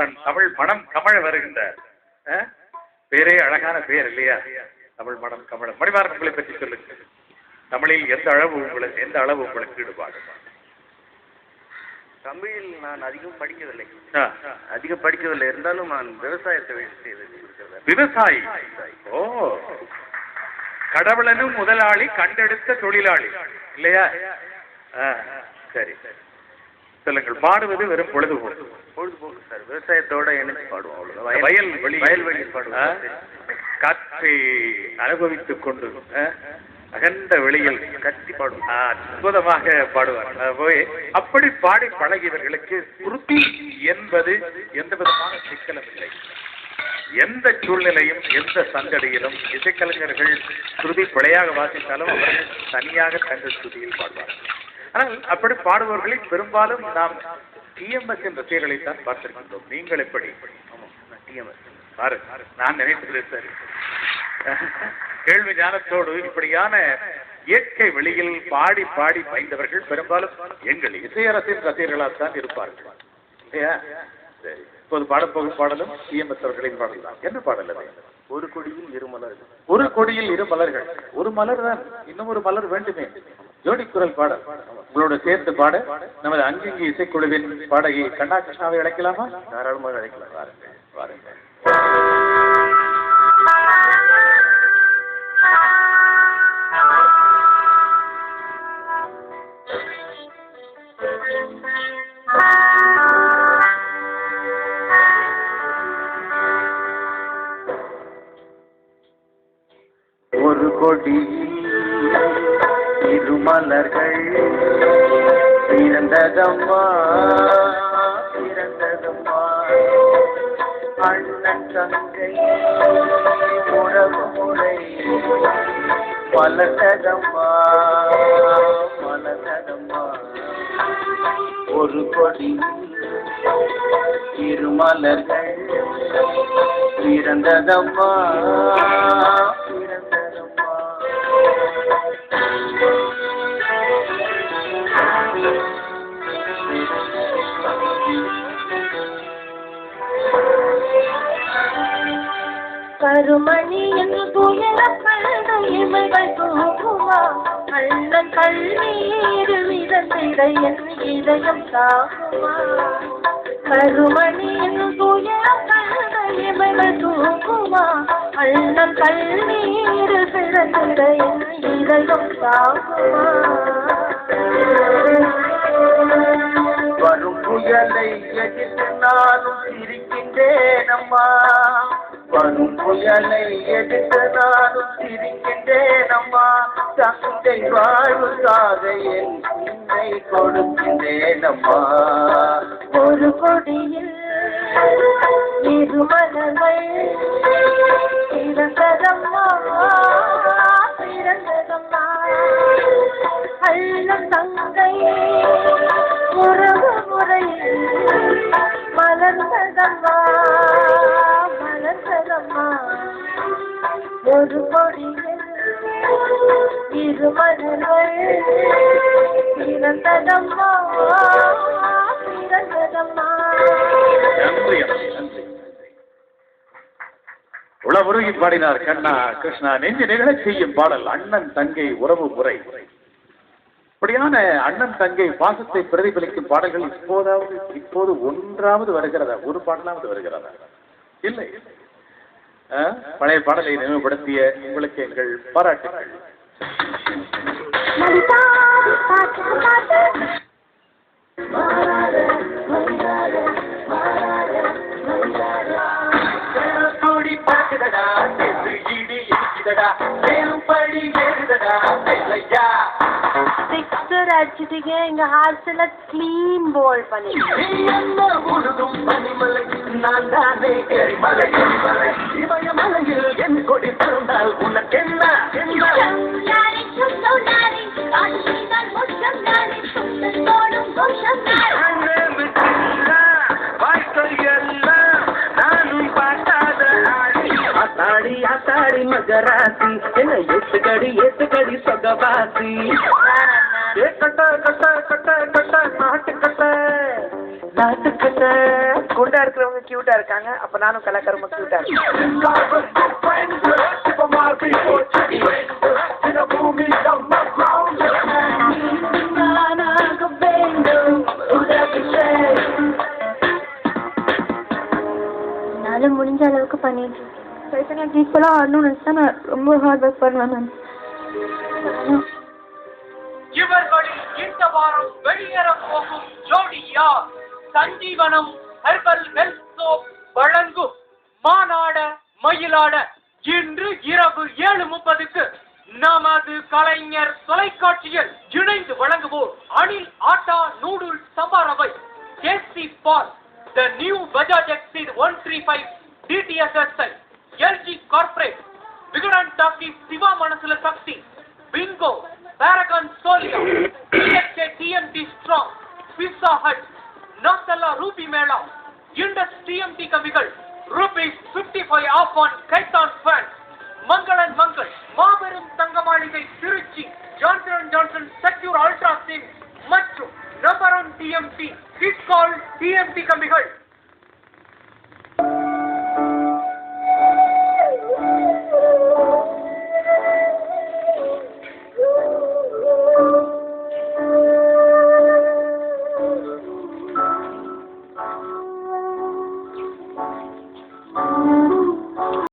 குமாரன் தமிழ் மனம் கமழ வருகின்றார்? பேரே அழகான பேர் இல்லையா? தமிழ் மனம் கமழ. மணிமாறன் உங்களை பற்றி சொல்லுங்க. தமிழில் எந்த அளவு உங்களுக்கு எந்த அளவு உங்களுக்கு ஈடுபாடு தமிழில் நான் அதிகம் படிக்கவில்லை. அதிகம் படிக்கவில்லை. இருந்தாலும் நான் விவசாயத்தை விவசாயி. ஓ. கடவுளனும் முதலாளி கண்டெடுத்த தொழிலாளி. இல்லையா? ஆ, சரி. சொல்லுங்கள் பாடுவது வெறும் பொழுதுபோக்கு. பொழுதுபோக்கு சார். விவசாயத்தோட இணைச்சு பாடுவோம் அவ்வளவுதான். வயல் வெளி வயல்வெளி ஆ? பாடுவோம். காற்றை அனுபவித்துக் கொண்டு? அகண்ட வெளியில் கத்தி பாடுவோம். ஆ, அற்புதமாக பாடுவார். போய் அப்படி பாடி பழகியவர்களுக்கு ஸ்ருதி என்பது எந்த விதமான சிக்கலும் இல்லை. எந்த சூழ்நிலையும் எந்த சந்தடியிலும் இசைக்கலைஞர்கள் ஸ்ருதி பிழையாக வாசித்தாலும் அவர்கள் தனியாக தங்கள் ஸ்ருதியில் பாடுவார்கள். ஆனால் அப்படி பாடுபவர்களில் பெரும்பாலும் நாம் டிஎம்எஸ் என்ற பெயர்களைத்தான் பார்த்திருக்கின்றோம். நீங்கள் எப்படி? டிஎம்எஸ் பாரு நான் நினைத்தது சரி. கேள்வி ஞானத்தோடு இப்படியான இயற்கை வெளியில் பாடி பாடி பயந்தவர்கள் பெரும்பாலும் எங்கள் இசையரசின் ரசிகர்களால் தான் இருப்பார்கள். இல்லையா? சரி இப்போது பாடப்போகும் பாடலும் டிஎம்எஸ் அவர்களின் பாடல் தான். என்ன பாடல் அது? ஒரு கொடியில் இருமலர் ஒரு கொடியில் இரு மலர்கள். ஒரு மலர் தான் இன்னும் ஒரு மலர் வேண்டுமே. ஜோடிக்குரல் பாட உங்களோட சேர்த்து பாட. நமது அங்கிங்கி இசைக்குழுவின் பாடகி கண்ணா கிருஷ்ணாவை அழைக்கலாமா? தாராளமாக அழைக்கலாம். வாருங்கள். வாருங்கள். ஒரு கொடி மலர்கள். பிறந்ததம்மா பிறந்ததம்மா அண்ணன் தங்கை உறவு முறை மலர்ந்ததம்மா மலர்ந்ததம்மா ஒரு கொடி இருமலர்கள் பிறந்ததம்மா பிறந்ததம்மா கருமணியின் துயரப்பழுத இமைகள் தூக்குமா அண்ணன் கண்ணீர் மிதந்திட என் இதயம் தாங்குமா கருமணி என்று துயரப்பழுத இமைகள் தூக்குமா அண்ணன் கண்ணீர் பிறந்திட என் இதயம் தாகுமா வரும் புயலை எதிர்த்து நானும் சிரிக்கின்றேன் அம்மா வரும் புயலை எடுத்து நானும் சிரிக்கின்றேன் அம்மா தந்தை வாழ்வுக்காக என் உன்னை கொடுக்கின்றேன் அம்மா ஒரு கொடியில் இருமலர்கள் பிறந்ததம்மா பிறந்ததம்மா. அள்ளம் தங்கை ஒரு கொடியில் இருமலர்கள் பிறந்ததம்மா பிறந்ததம்மா உளவுருகி பாடினார் கண்ணா கிருஷ்ணா. நெஞ்சு நிகழ செய்யும் பாடல் அண்ணன் தங்கை உறவு முறை. இப்படியான அண்ணன் தங்கை பாசத்தை பிரதிபலிக்கும் பாடல்கள் இப்போதாவது இப்போது ஒன்றாவது வருகிறதா? ஒரு பாடலாவது வருகிறதா? இல்லை. பழைய பாடலை நினைவுபடுத்திய உங்களுக்கு எங்கள் பாராட்டுகள். படி பாட்டு பாட்டு சிக்ஸர் அடிச்சிட்டீங்க எங்க ஹாஸ்டல்ல க்ளீன் போல் பண்ணி என்ன முழுதும் பனிமலை நான் தானே எரிமலை எரிமலை இமயமலையில் என் கொடி பிறந்தால் உனக்கென்ன என்ன எல்லாம் ஆடி ஆத்தாடி ஆத்தாடி மகராசி. என்ன எத்துக்கடி எத்துக்கடி சொகவாசி. ஏ கட்ட கட்ட கட்ட கட்ட நாட்டு கட்ட. நாட்டுக்கிட்ட குண்டா இருக்கிறவங்க கியூட்டா இருக்காங்க. அப்ப நானும் கலாக்கார் ரொம்ப கியூட்டா என்னால முடிஞ்ச அளவுக்கு பண்ணிட்டு இருக்கேன். சைத்தன்யா ஈக்குவலாக ஆடணும்னு நினச்சா நான் ரொம்ப ஹார்ட் ஒர்க் பண்ணுவேன் மேம் இவர்களில் இந்த வாரம் வெளியேற போகும் ஜோடியா சஞ்சீவனம் ஹெர்பல் ஹெல்த் சோப் வழங்கும் மாநாட மயிலாட இன்று இரவு ஏழு முப்பதுக்கு நமது கலைஞர் தொலைக்காட்சியில் இணைந்து வழங்குவோர் அணில் ஆட்டா நூடுல் சம்பாரவை கேசி பால் the new Bajaj XCD one three five DTSSI LG corporate Vikatan talkie Siva மனசுல Sakthi bingo Paragon Solia, TMT Strong, Pizza Hut, Nostella Ruby Mela, Indus TMT Kamigal, Rupees 55 off on Kaitan Fans, Mangalan Mangal, Maberum Tangamaligai Sirichi, Johnson and & Johnson Secure Ultra Sim, Machu, Number on TMT, it's called TMT Kamigal.